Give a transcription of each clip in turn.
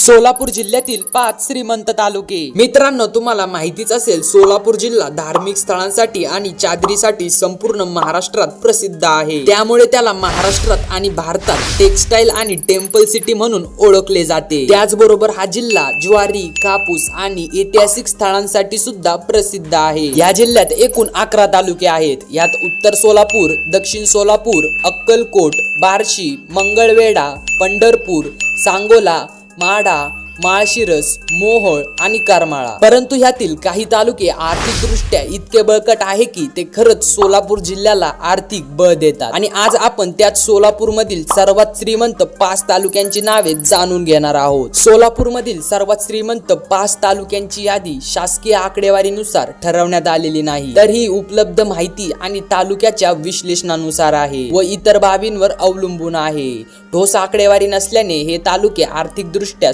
सोलापूर जिल्ह्यातील पाच श्रीमंत तालुके. मित्रांनो तुम्हाला माहितीच असेल सोलापूर जिल्हा धार्मिक स्थळांसाठी आणि चादरीसाठी संपूर्ण महाराष्ट्रात प्रसिद्ध आहे. त्यामुळे त्याला महाराष्ट्रात आणि भारतात टेक्सटाईल आणि टेम्पल सिटी म्हणून ओळखले जाते. त्याचबरोबर हा जिल्हा ज्वारी कापूस आणि ऐतिहासिक स्थळांसाठी सुद्धा प्रसिद्ध आहे. या जिल्ह्यात एकूण अकरा तालुके आहेत. यात उत्तर सोलापूर दक्षिण सोलापूर अक्कलकोट बार्शी मंगळवेढा पंढरपूर सांगोला 马达。माळशिरस मोहोळ आणि करमाळा. परंतु ह्यातील काही तालुके आर्थिकदृष्ट्या इतके बळकट आहे की ते खरंच सोलापूर जिल्ह्याला आर्थिक बळ देतात. आणि आज आपण त्यात सोलापूर मधील सर्वात श्रीमंत पाच तालुक्यांची नावे जाणून घेणार आहोत. सोलापूर मधील सर्वात श्रीमंत पाच तालुक्यांची यादी शासकीय आकडेवारीनुसार ठरवण्यात आलेली नाही. तर ही उपलब्ध माहिती आणि तालुक्याच्या विश्लेषणानुसार आहे व इतर बाबींवर अवलंबून आहे. ठोस आकडेवारी नसल्याने हे तालुके आर्थिक दृष्ट्या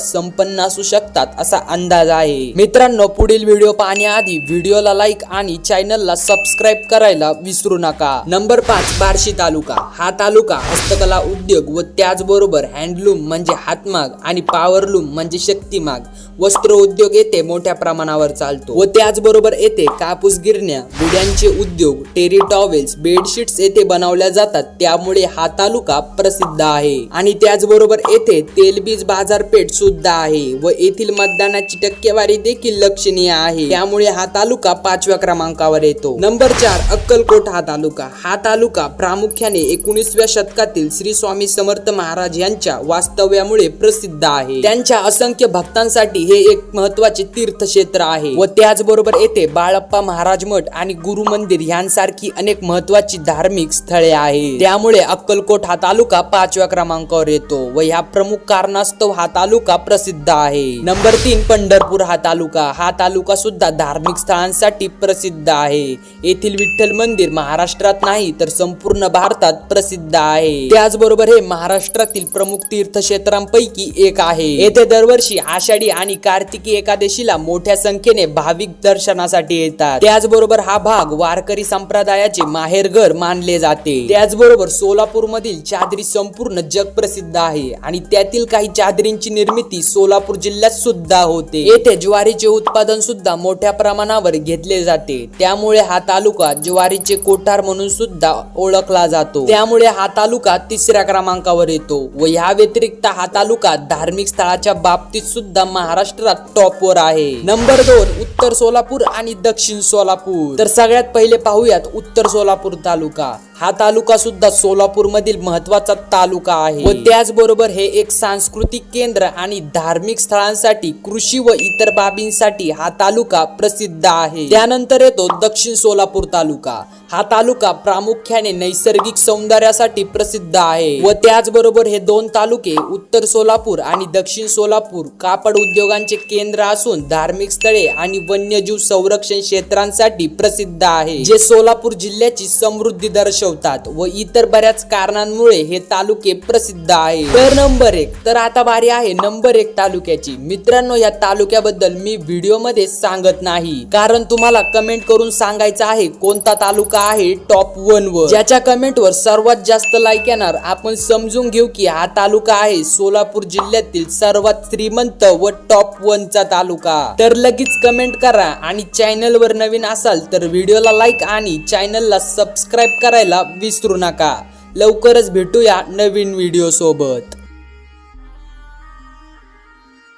संपन्न असू शकतात असा अंदाज आहे. मित्रांनो पुढील व्हिडिओ पाहण्याआधी व्हिडिओला लाईक आणि चॅनलला सबस्क्राईब करायला विसरू नका. नंबर पाच बार्शी तालुका. हा तालुका हस्तकला उद्योग व त्याचबरोबर हँडलूम म्हणजे हातमाग आणि पॉवरलूम म्हणजे शक्तिमाग. वस्त्र उद्योग येथे मोठ्या प्रमाणावर चालतो व त्याचबरोबर येथे कापूस गिरण्या गुड्यांचे उद्योग टेरी टॉवेल्स बेडशीट्स येथे बनवल्या जातात. त्यामुळे हा तालुका प्रसिद्ध आहे. आणि त्याचबरोबर येथे तेलबीज बाजारपेठ सुद्धा आहे. व येथील मतदानाची टक्केवारी देखील लक्षणीय आहे. त्यामुळे हा तालुका पाचव्या क्रमांकावर येतो. नंबर चार अक्कलकोट हा तालुका. हा तालुका प्रामुख्याने एकोणीसव्या शतकातील श्री स्वामी समर्थ महाराज यांच्या वास्तव्यामुळे प्रसिद्ध आहे. त्यांच्या असंख्य भक्तांसाठी हे एक महत्त्वाचे तीर्थक्षेत्र आहे. व त्याचबरोबर येथे बाळप्पा महाराज मठ आणि गुरु मंदिर यांसारखी अनेक महत्वाची धार्मिक स्थळे आहेत. त्यामुळे अक्कलकोट हा तालुका पाचव्या क्रमांकावर येतो व ह्या प्रमुख कारणास्तव हा तालुका प्रसिद्ध प्रसिद्ध आहे. नंबर तीन पंढरपूर हा तालुका. हा तालुका सुद्धा धार्मिक स्थळांसाठी प्रसिद्ध आहे. येथील विठ्ठल मंदिर महाराष्ट्रात नाही तर संपूर्ण भारतात प्रसिद्ध आहे. त्याचबरोबर हे महाराष्ट्रातील प्रमुख तीर्थक्षेत्रांपैकी एक आहे. येथे दरवर्षी आषाढी आणि कार्तिकी एकादशीला मोठ्या संख्येने भाविक दर्शनासाठी येतात. त्याचबरोबर हा भाग वारकरी संप्रदायाचे माहेरघर मानले जाते. त्याचबरोबर सोलापूर मधील चादरी संपूर्ण जग प्रसिद्ध आहे आणि त्यातील काही चादरींची निर्मिती सोलापूर जिल्ह्यात सुद्धा होते. येथे ज्वारीचे उत्पादन सुद्धा मोठ्या प्रमाणावर घेतले जाते. त्यामुळे हा तालुका ज्वारीचे कोठार म्हणून सुद्धा ओळखला जातो. त्यामुळे हा तालुका तिसऱ्या क्रमांकावर येतो व ह्या व्यतिरिक्त हा तालुका धार्मिक स्थळाच्या बाबतीत सुद्धा महाराष्ट्रात टॉपवर आहे. नंबर दोन उत्तर सोलापूर आणि दक्षिण सोलापूर. तर सगळ्यात पहिले पाहूयात उत्तर सोलापूर तालुका. हा तालुका सुद्धा सोलापूर मधील महत्त्वाचा तालुका आहे. व त्याचबरोबर हे एक सांस्कृतिक केंद्र आणि धार्मिक धार्मिक स्थळांसाठी कृषी व इतर बाबींसाठी हा तालुका प्रसिद्ध आहे. त्यानंतर येतो दक्षिण सोलापूर तालुका. हा तालुका प्रामुख्याने नैसर्गिक सौंदर्यासाठी प्रसिद्ध आहे. व त्याचबरोबर हे दोन तालुके उत्तर सोलापूर आणि दक्षिण सोलापूर कापड उद्योगांचे केंद्र असून धार्मिक स्थळे आणि वन्यजीव संरक्षण क्षेत्रांसाठी प्रसिद्ध आहे. जे सोलापूर जिल्ह्याची समृद्धी दर्शवतात व इतर बऱ्याच कारणांमुळे हे तालुके प्रसिद्ध आहे. तर नंबर एक तर आता बारी आहे नंबर एक तालुक्याची. मित्रांनो या तालुक्याबद्दल मी व्हिडिओमध्ये सांगत नाही. कारण तुम्हाला कमेंट करून सांगायचं आहे कोणता तालुका आहे टॉप वन वर? ज्याच्या कमेंटवर सर्वात जास्त लाईक येणार आपण समजून घेऊ की हा तालुका आहे सोलापूर जिल्ह्यातील सर्वात श्रीमंत व टॉप वन चा तालुका. तर लगेच कमेंट करा आणि चॅनल वर नवीन असाल तर व्हिडिओला लाईक आणि चॅनलला सबस्क्राईब करायला विसरू नका. लवकरच भेटूया नवीन व्हिडिओ सोबत.